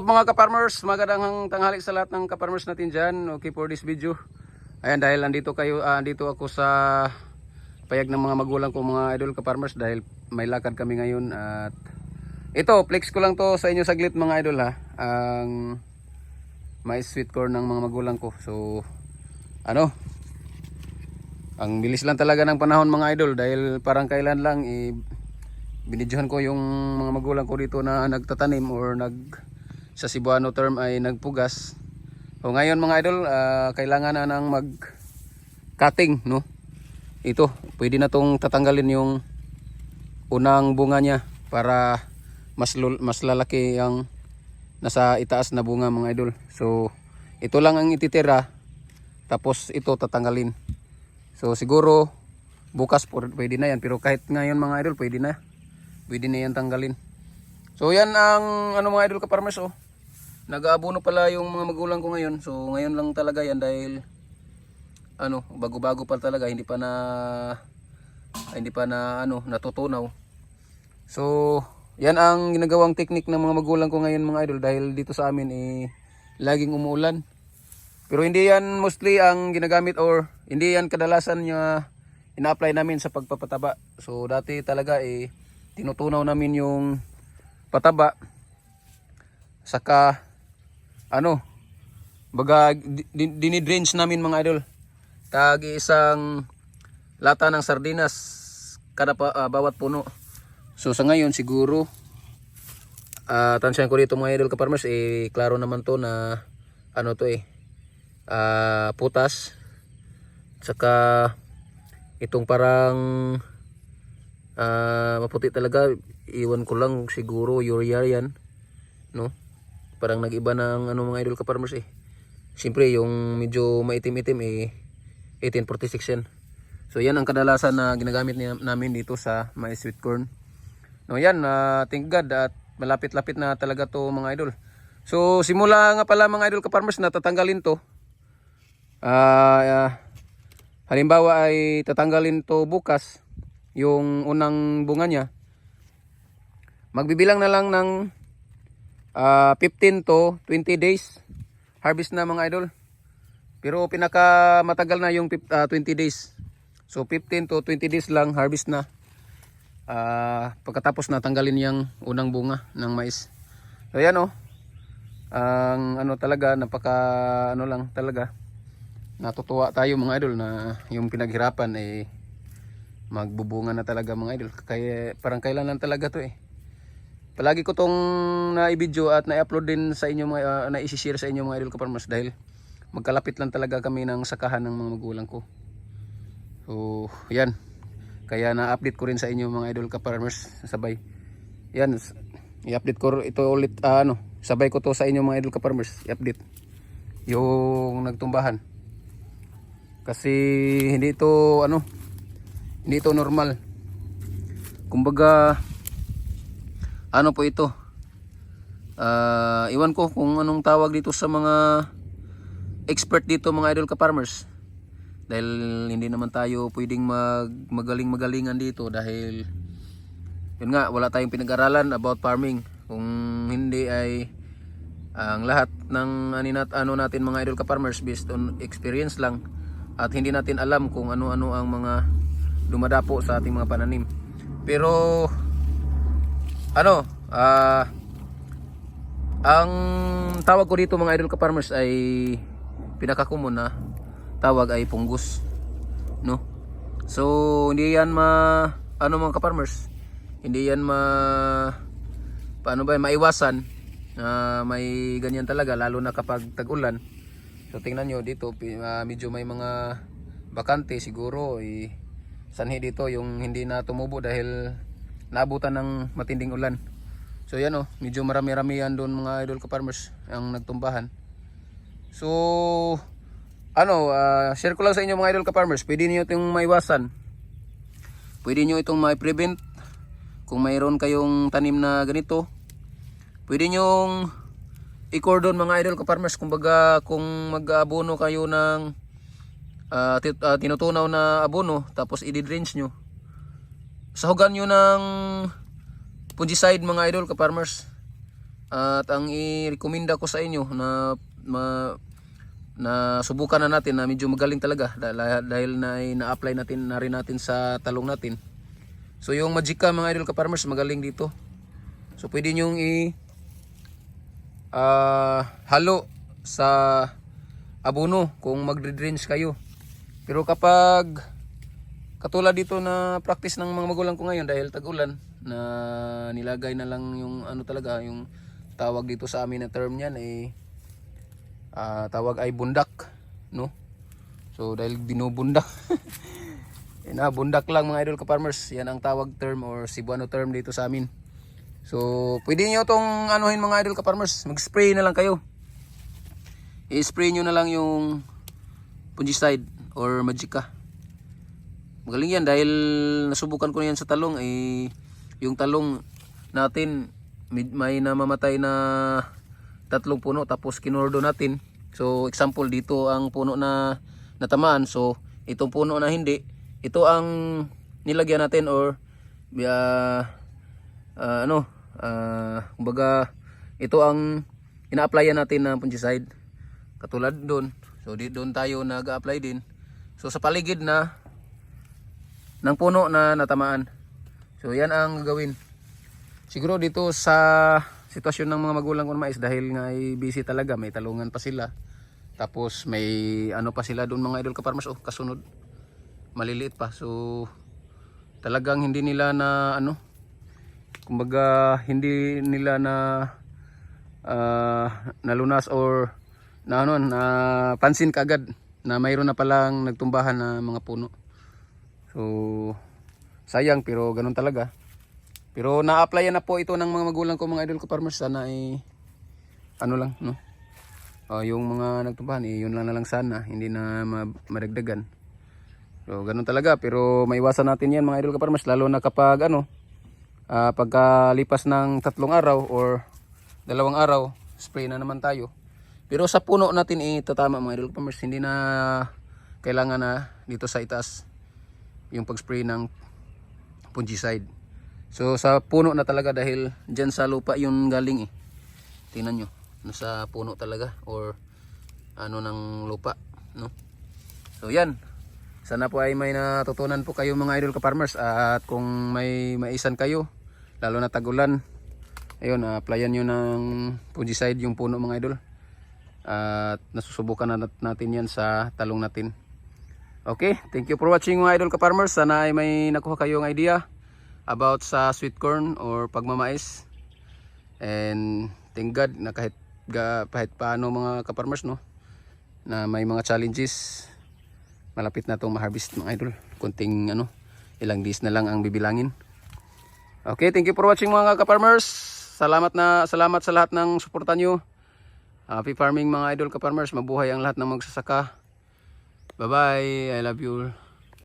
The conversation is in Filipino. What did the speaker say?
Mga ka-farmers, magandang tanghali sa lahat ng ka-farmers natin dyan. Okay for this video. Ayan, dahil andito kayo, ah, andito ako sa payag ng mga magulang ko, mga idol ka-farmers, dahil may lakad kami ngayon. At ito, flex ko lang to sa inyo saglit mga idol ha. Ang mais sweet corn ng mga magulang ko. So, ano, ang bilis lang talaga ng panahon mga idol dahil parang kailan lang i binidyohan ko yung mga magulang ko dito na nagtatanim or nag sa Cebuano term ay nagpugas. So ngayon mga idol, ah, kailangan na nang mag cutting, no? Ito, pwede na tong tatanggalin yung unang bunga niya para mas mas lalaki ang nasa itaas na bunga mga idol. So ito lang ang ititira tapos ito tatanggalin. So siguro bukas pwede na yan pero kahit ngayon mga idol pwede na. Pwede na yan tanggalin. So yan ang ano mga idol ka-farmers oh. Nag-aabono pala yung mga magulang ko ngayon. So ngayon lang talaga yan dahil ano, bago-bago pa talaga hindi pa na hindi pa na ano natutunaw. So yan ang ginagawang technique ng mga magulang ko ngayon mga idol dahil dito sa amin eh laging umuulan. Pero hindi yan mostly ang ginagamit or hindi yan kadalasan yung ina-apply namin sa pagpapataba. So dati talaga eh tinutunaw namin yung pataba saka ano baga di- di- dinidrange namin mga idol. Tag isang lata ng sardinas kada pa, ah, bawat puno. So sa ngayon siguro ah tansyan ko dito mga idol kaparmers eh klaro naman to na ano to eh ah, putas. Saka itong parang ah, maputi talaga iwan ko lang siguro urea yan no parang nag-iba ng ano mga idol ka-farmers eh. Siyempre yung medyo maitim-itim eh 1846 yan. So yan ang kadalasan na ginagamit namin dito sa my sweet corn. No yan uh, thank God at malapit-lapit na talaga to mga idol. So simula nga pala mga idol ka-farmers na tatanggalin to. Ah, ah, halimbawa ay tatanggalin to bukas yung unang bunga niya. Magbibilang na lang ng ah, 15 to 20 days. Harvest na mga idol. Pero pinaka matagal na yung pip- ah, 20 days. So 15 to 20 days lang harvest na. Ah, pagkatapos na tanggalin yung unang bunga ng mais. So yan oh. Ang ano talaga napaka ano lang talaga. Natutuwa tayo mga idol na yung pinaghirapan eh magbubunga na talaga mga idol. Kaya parang kailan lang talaga to eh palagi ko tong na-video at na-upload din sa inyo mga uh, na-share sa inyo mga idol kaparmers dahil magkalapit lang talaga kami ng sakahan ng mga magulang ko. So yan. Kaya na-update ko rin sa inyo mga idol kaparmers sabay. Yan i-update ko ito ulit ah, ano sabay ko to sa inyo mga idol kaparmers i-update. Yung nagtumbahan. Kasi hindi ito ano hindi ito normal. Kumbaga ano po ito? Ah, iwan ko kung anong tawag dito sa mga expert dito mga idol ka farmers. Dahil hindi naman tayo pwedeng mag magaling magalingan dito dahil yun nga wala tayong pinag-aralan about farming. Kung hindi ay ang lahat ng aninat ano natin mga idol ka farmers based on experience lang. At hindi natin alam kung ano-ano ang mga dumadapo sa ating mga pananim. Pero ano ah ang tawag ko dito mga idol ka farmers ay pinaka-common na tawag ay punggus no? So hindi yan ma ano mga ka-farmers hindi yan ma paano ba maiwasan na may ganyan talaga lalo na kapag tag-ulan. So tingnan nyo dito ah, medyo may mga bakante siguro eh, sanhi dito yung hindi na tumubo dahil naabutan ng matinding ulan. So yan oh. Medyo marami-rami yan doon mga idol ka-farmers ang nagtumbahan. So ano ah, share ko lang sa inyo mga idol ka-farmers pwede niyo itong maiwasan. Pwede nyo itong mai-prevent kung mayroon kayong tanim na ganito pwede nyong i-cordon mga idol ka-farmers kumbaga kung mag-abono kayo ng ti- ah, tinutunaw na abono tapos i-drench nyo sahugan nyo ng fungicide mga idol ka-farmers At ang i-recommenda ko sa inyo na ma, na subukan na natin na medyo magaling talaga dahil, dahil na na-apply natin na rin natin sa talong natin. So yung Magica mga idol ka-farmers magaling dito. So pwede nyo i ah, halo sa abono kung magre-drench kayo. Pero kapag katulad dito na practice ng mga magulang ko ngayon dahil tag-ulan na nilagay na lang yung ano talaga yung tawag dito sa amin na term niyan ay ah, tawag ay bundak no? So dahil binubundak. Eh, na bundak lang mga idol ka farmers yan ang tawag term or Cebuano term dito sa amin. So pwede niyo tong anuhin mga idol ka farmers mag spray na lang kayo. I-spray nyo na lang yung fungicide or magica Magaling yan dahil nasubukan ko na yan sa talong eh yung talong natin may namamatay na tatlong puno tapos kinordo natin. So example dito ang puno na natamaan so itong puno na hindi ito ang nilagyan natin or uh, uh, ano uh, kumbaga ito ang ina-applyan natin ng fungicide katulad doon. So di doon tayo nag-apply din. So sa paligid na ng puno na natamaan. So yan ang gagawin. Siguro dito sa sitwasyon ng mga magulang ko na mais dahil nga ay busy talaga, may talungan pa sila. Tapos may ano pa sila doon mga idol ka-farmers, oh kasunod. Maliliit pa. So talagang hindi nila na ano kumbaga hindi nila na ah, nalunas or na ano na pansin kaagad na mayroon na palang nagtumbahan na mga puno. So, sayang pero ganun talaga. Pero na-applyan na po ito ng mga magulang ko mga idol ko farmers. Sana ay ano lang, no? Ah, yung mga nagtumbahan, eh, yun lang na lang sana. Hindi na ma- madagdagan. So, ganun talaga. Pero maiwasan natin yan mga idol ka farmers. Lalo na kapag ano, ah, pagkalipas ng tatlong araw or dalawang araw, spray na naman tayo. Pero sa puno natin eh, tatama mga idol farmers. Hindi na kailangan na dito sa itaas yung pag-spray ng fungicide. So sa puno na talaga dahil dyan sa lupa yung galing eh. Tingnan nyo, nasa puno talaga or ano ng lupa, no? So yan. Sana po ay may natutunan po kayo mga idol ka-farmers at kung may maisan kayo, lalo na tagulan, ayun, applyan nyo ng fungicide yung puno mga idol. At nasusubukan na nat- natin yan sa talong natin. Okay, thank you for watching mga idol ka-farmers. Sana ay may nakuha kayong idea about sa sweet corn or pagmamais. And thank God na kahit, kahit paano mga ka-farmers no, na may mga challenges, malapit na itong ma-harvest mga idol. Kunting ano, ilang days na lang ang bibilangin. Okay, thank you for watching mga ka-farmers. Salamat na salamat sa lahat ng suporta nyo. Happy farming mga idol ka-farmers. Mabuhay ang lahat ng magsasaka. Bye-bye. I love you.